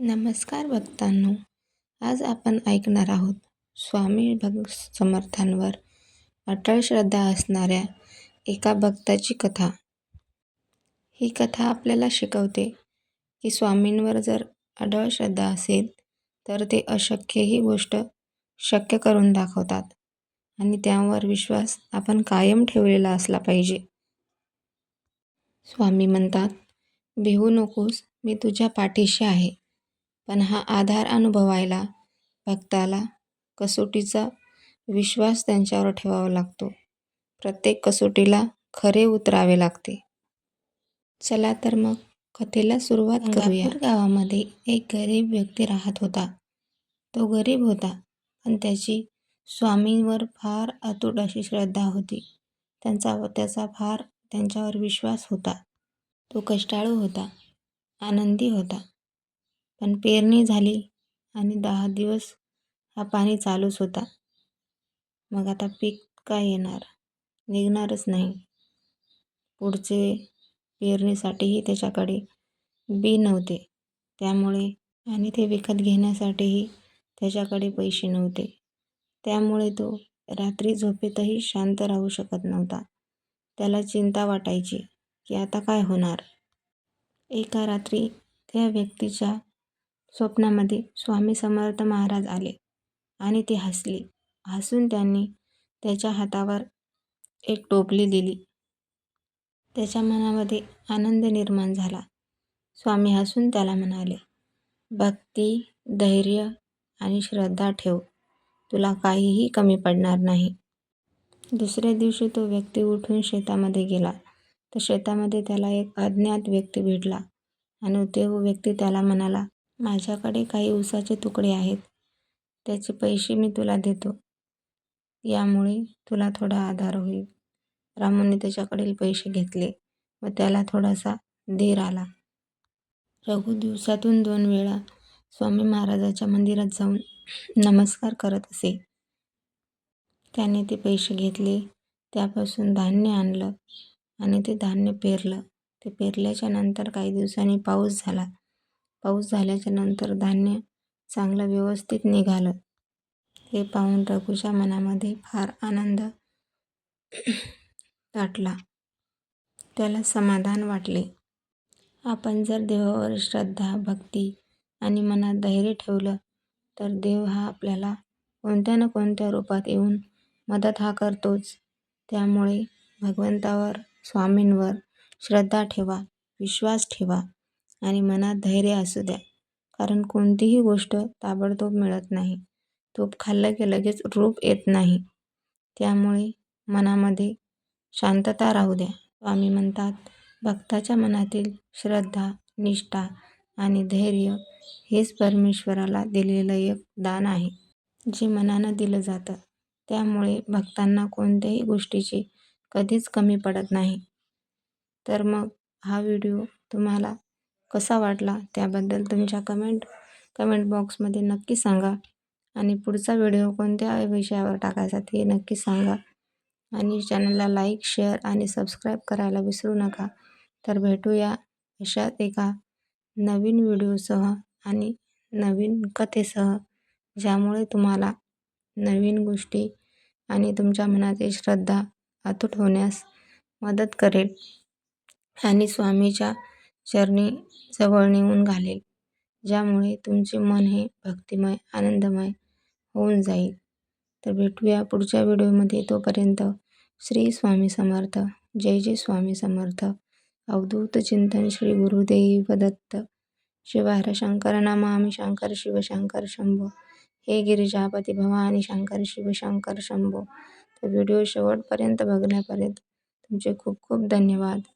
नमस्कार भक्तांनो आज आपण ऐकणार आहोत स्वामी भक्त समर्थांवर अटळ श्रद्धा असणाऱ्या एका भक्ताची कथा. ही कथा आपल्याला शिकवते की स्वामींवर जर अढळ श्रद्धा असेल तर ते अशक्य ही गोष्ट शक्य करून दाखवतात आणि त्यावर विश्वास आपण कायम ठेवलेला असला पाहिजे. स्वामी म्हणतात भिवू नकोस मी तुझ्या पाठीशी आहे. पण हा आधार अनुभवायला भक्ताला कसोटीचा विश्वास त्यांच्यावर ठेवावा लागतो. प्रत्येक कसोटीला खरे उतरावे लागते. चला तर मग कथेला सुरुवात करूया. गावामध्ये एक गरीब व्यक्ती राहत होता. तो गरीब होता पण त्याची स्वामींवर फार अतूट अशी श्रद्धा होती. त्यांचा त्याचा फार त्यांच्यावर विश्वास होता. तो कष्टाळू होता आनंदी होता. पण पेरणी झाली आणि दहा दिवस हा पाणी चालूच होता. मग आता पीक काय येणार? निघणारच नाही. पुढचे पेरणीसाठीही त्याच्याकडे बी नव्हते. त्यामुळे आणि ते विकत घेण्यासाठीही त्याच्याकडे पैसे नव्हते. त्यामुळे तो रात्री झोपेतही शांत राहू शकत नव्हता. त्याला चिंता वाटायची की आता काय होणार? एका रात्री त्या व्यक्तीच्या स्वप्नामध्ये स्वामी समर्थ महाराज आले आणि ती हसली. हसून त्यांनी त्याच्या हातावर एक टोपली दिली. त्याच्या मनामध्ये आनंद निर्माण झाला. स्वामी हसून त्याला म्हणाले भक्ती धैर्य आणि श्रद्धा ठेव. तुला काहीही कमी पडणार नाही. दुसऱ्या दिवशी तो व्यक्ती उठून शेतामध्ये गेला. तर शेतामध्ये त्याला एक अज्ञात व्यक्ती भेटला आणि तो व्यक्ती त्याला म्हणाला माझ्याकडे काही उसाचे तुकडे आहेत. त्याचे पैसे मी तुला देतो. यामुळे तुला थोडा आधार होईल. रामूने त्याच्याकडील पैसे घेतले व त्याला थोडासा धीर आला. रघु दिवसातून दोन वेळा स्वामी महाराजाच्या मंदिरात जाऊन नमस्कार करत असे. त्याने ते पैसे घेतले. त्यापासून धान्य आणलं आणि ते धान्य पेरलं. ते पेरल्याच्या नंतर काही दिवसांनी पाऊस झाला. पाऊस झाल्याच्यानंतर धान्य चांगलं व्यवस्थित निघालं. हे पाहून रघूच्या मनामध्ये फार आनंद दाटला. त्याला समाधान वाटले. आपण जर देवावर श्रद्धा भक्ती आणि मनात धैर्य ठेवलं तर देव हा आपल्याला कोणत्या ना कोणत्या रूपात येऊन मदत हा करतोच. त्यामुळे भगवंतावर स्वामींवर श्रद्धा ठेवा विश्वास ठेवा. आणि मनात धैर्य असू द्या. कारण कोणतीही गोष्ट ताबडतोब मिळत नाही. तूप खाल्लं की लगेच रूप येत नाही. त्यामुळे मनामध्ये शांतता राहू द्या. स्वामी म्हणतात भक्ताच्या मनातील श्रद्धा निष्ठा आणि धैर्य हेच परमेश्वराला दिलेलं एक दान आहे जे मनानं दिलं जातं. त्यामुळे भक्तांना कोणत्याही गोष्टीची कधीच कमी पडत नाही. तर मग हा व्हिडिओ तुम्हाला कसा वाटला त्याबद्दल तुमच्या कमेंट कमेंट बॉक्समध्ये नक्की सांगा. आणि पुढचा व्हिडिओ कोणत्या विषयावर टाकायचा ते नक्की सांगा. आणि चॅनलला लाईक शेअर आणि सबस्क्राईब करायला विसरू नका. तर भेटूया अशात एका नवीन व्हिडिओसह आणि नवीन कथेसह ज्यामुळे तुम्हाला नवीन गोष्टी आणि तुमच्या मनातील श्रद्धा अतूट होण्यास मदत करेल. आणि स्वामीच्या चरणी जवळ नेऊन घालेल ज्यामुळे तुमचे मन हे भक्तिमय आनंदमय होऊन जाईल. तर भेटूया पुढच्या व्हिडिओमध्ये. तोपर्यंत श्री स्वामी समर्थ. जय जय स्वामी समर्थ. अवधूत चिंतन श्री गुरुदेव दत्त. शिवार शंकर नामामी शंकर शिव शंकर शंभो. हे गिरिजापती भवानी शंकर शिव शंकर शंभो. तर व्हिडिओ शेवटपर्यंत बघण्यापर्यंत तुमचे खूप खूप धन्यवाद.